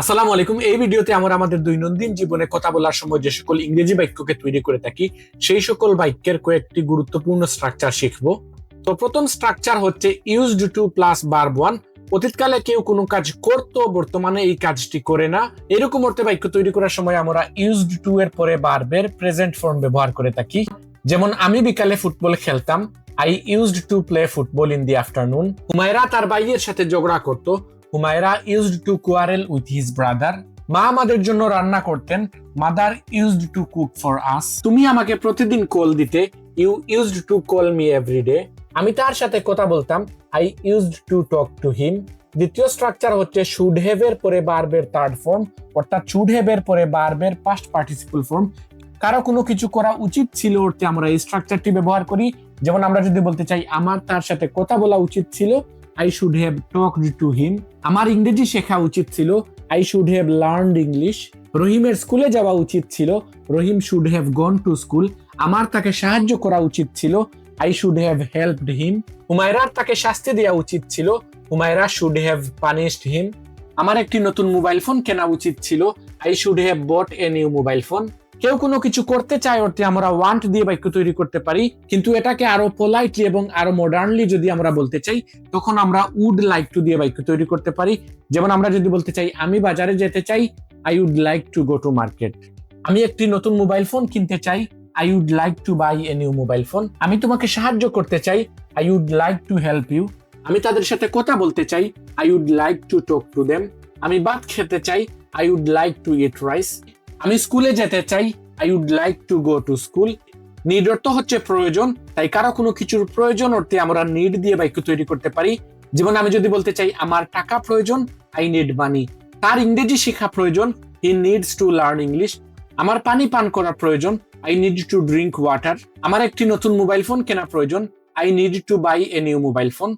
আসসালামু আলাইকুম। এই ভিডিওতে আমরা আমাদের দৈনন্দিন জীবনে কথা বলার সময় যে সকল ইংরেজি বাক্যকে তৈরি করে থাকি, সেই সকল বাক্যের কয়েকটি গুরুত্বপূর্ণ স্ট্রাকচার শিখব। তো প্রথম স্ট্রাকচার হচ্ছে ইউজড টু প্লাস বার ওয়ান অতীতকালে কেউ কোনো কাজ করতো, বর্তমানে এই কাজটি করে না। এরকম অর্থে বাক্য তৈরি করার সময় আমরা ইউজড টু এর পরে বারবের প্রেজেন্ট ফর্ম ব্যবহার করে থাকি। যেমন, আমি বিকালে ফুটবল খেলতাম। I used to play football in the afternoon Humaira তার ভাইয়ের সাথে ঝগড়া করতো। Humaira used to quarrel with his brother. মা আমাদের জন্য রান্না করতেন। Mother used to cook for us. তুমি আমাকে প্রতিদিন কল দিতে। You used to call me everyday আমি তার সাথে কথা বলতাম। I used to talk to him. দ্বিতীয় স্ট্রাকচার হচ্ছে শুড হ্যাভ এর পরে বারবের থার্ড ফর্ম, অর্থাৎ শুড হ্যাভ এর পরে বারবের পাস্ট পার্টিসিপল ফর্ম কারও কোনো কিছু করা উচিত ছিল অর্থে আমরা এই স্ট্রাকচারটি ব্যবহার করি। যেমন আমরা যদি বলতে চাই, আমার তার সাথে কথা বলা উচিত ছিল। I should have talked to him আমার ইংরেজি শেখা উচিত ছিল। I should have learned English রহিমের স্কুলে যাওয়া উচিত ছিল। Rahim should have gone to school আমার তাকে সাহায্য করা উচিত ছিল। I should have helped him হুমায়রার তাকে শাস্তি দেওয়া উচিত ছিল। Humaira should have punished him আমার একটি নতুন মোবাইল ফোন কেনা উচিত ছিল। I should have bought a new mobile phone কেউ কোনো কিছু করতে চায় অর্থে আমরা ওয়ান্ট দিয়ে বাক্য তৈরি করতে পারি, কিন্তু এটাকে আরও পোলাইটলি এবং আরও মডার্নলি যদি আমরা বলতে চাই, তখন আমরা উড লাইক টু দিয়ে বাক্য তৈরি করতে পারি। যেমন আমরা যদি বলতে চাই, আমি বাজারে যেতে চাই I would like to go to market আমি একটি নতুন মোবাইল ফোন কিনতে চাই I would like to buy a new mobile phone আমি তোমাকে সাহায্য করতে চাই I would like to help you আমি তাদের সাথে কথা বলতে চাই I would like to talk to them আমি ভাত খেতে চাই I would like to eat rice আমি স্কুলে যেতে চাই। I would like to go to school need অর্থ হচ্ছে প্রয়োজন, তাই কারও কোনো কিছুর প্রয়োজন অর্থে আমরা নিড দিয়ে বাক্য তৈরি করতে পারি। যেমন আমি যদি বলতে চাই, আমার টাকা প্রয়োজন আই নিড মানি তার ইংরেজি শেখা প্রয়োজন he needs to learn English আমার পানি পান করা প্রয়োজন I need to drink water আমার একটি নতুন মোবাইল ফোন কেনা প্রয়োজন I need to buy a new mobile phone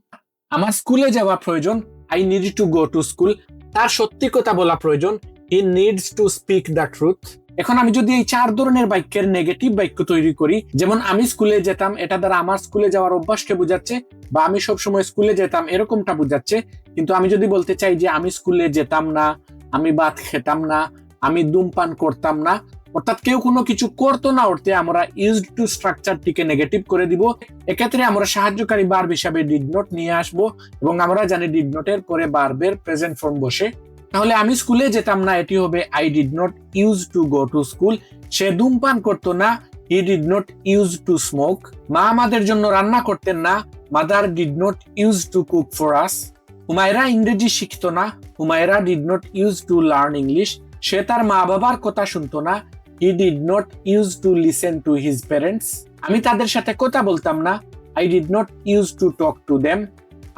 আমার স্কুলে যাওয়া প্রয়োজন I need to go to school তার সত্যি কথা বলা প্রয়োজন he needs to speak the truth এখন আমি যদি এই চার ধরনের বাক্যের নেগেটিভ বাক্য তৈরি করি, যেমন আমি স্কুলে যেতাম, এটা দ্বারা আমার স্কুলে যাওয়ার অভ্যাসকে বোঝাচ্ছে, বা আমি সব সময় স্কুলে যেতাম, এরকমটা বোঝাচ্ছে। কিন্তু আমি যদি বলতে চাই যে আমি স্কুলে যেতাম না, আমি ভাত খেতাম না, আমি ধূমপান করতাম না, অর্থাৎ কেউ কোনো কিছু করতো না অর্থে আমরা ইউজ টু স্ট্রাকচারটিকে নেগেটিভ করে দিব। এক্ষেত্রে আমরা সাহায্যকারী বার্ব হিসাবে ডিড নোট নিয়ে আসব এবং আমরা জানি ডিড নোটের পরে বার্বের প্রেজেন্ট ফর্ম বসে। তাহলে আমি স্কুলে যেতাম না, এটি হবে I did not use to go to school সে ধূমপান করতো না he did not use to smoke মা আমাদের জন্য রান্না করতেন না mother did not use to cook for us Humaira ইংরেজি শিখতো না, Humaira did not use to learn English সে তার মা বাবার কথা শুনতো না he did not use to listen to his parents আমি তাদের সাথে কথা বলতাম না I did not use to talk to them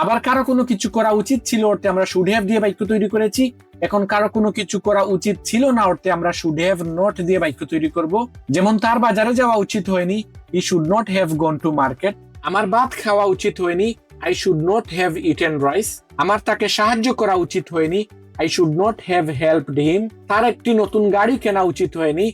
আবার কারও কোনো কিছু করা উচিত ছিল অর্থে আমরা শুড হ্যাভ দিয়ে বাক্য তৈরি করেছি। এখন কারও কোনো কিছু করা উচিত ছিল না অর্থে আমরা শুড হ্যাভ নট দিয়ে বাক্য তৈরি করব। যেমন তার বাজারে যাওয়া উচিত হয়নি I should not have gone to market আমার ভাত খাওয়া উচিত হয়নি I should not have eaten rice আমার তাকে সাহায্য করা উচিত হয়নি I should not have helped him তার একটি নতুন গাড়ি কেনা উচিত হয়নি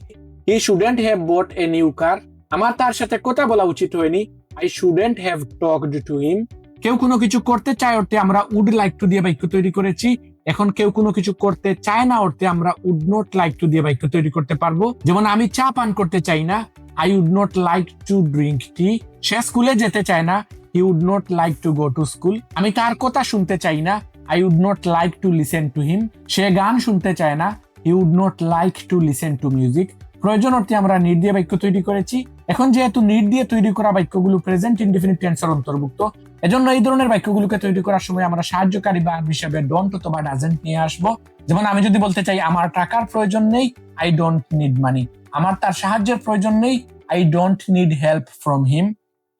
he shouldn't have bought a new car আমার তার সাথে কথা বলা উচিত হয়নি I shouldn't have talked to him কেউ কোনো কিছু করতে চায় অর্থে আমরা উড লাইক টু দিয়ে বাক্য তৈরি করেছি। এখন কেউ কোনো কিছু করতে চায় না অর্থে আমরা উড নট লাইক টু দিয়ে বাক্য তৈরি করতে পারব। যেমন আমি চা পান করতে চাই না I would not like to drink tea সে স্কুলে যেতে চায় না he would not like to go to school আমি তার কথা শুনতে চাই না I would not like to listen to him সে গান শুনতে চায় না he would not like to listen to music প্রয়োজন অর্থে আমরা নিট দিয়ে বাক্য তৈরি করেছি। এখন যেহেতু নিট দিয়ে তৈরি করা বাক্যগুলো প্রেজেন্ট ইনডিফিনিট টেন্সের অন্তর্ভুক্ত এজন্য এই ধরনের বাক্যগুলোকে তৈরি করার সময় আমরা সাহায্যকারী বা হিসেবে ডোন্ট অথবা ডাজেন্ট নিয়ে আসব। যেমন আমি যদি বলতে চাই, আমার টাকার প্রয়োজন নেই আই ডোন্ট নিড মানি আমার তার সাহায্যের প্রয়োজন নেই I don't need help from him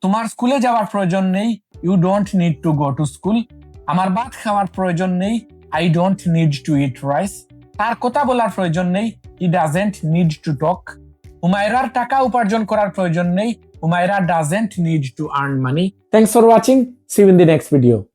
তোমার স্কুলে যাওয়ার প্রয়োজন নেই you don't need to go to school আমার ভাত খাওয়ার প্রয়োজন নেই I don't need to eat rice তার কথা বলার প্রয়োজন নেই he doesn't need to talk হুমায়রার টাকা উপার্জন করার প্রয়োজন নেই Humaira doesn't need to earn money. Thanks for watching. See you in the next video.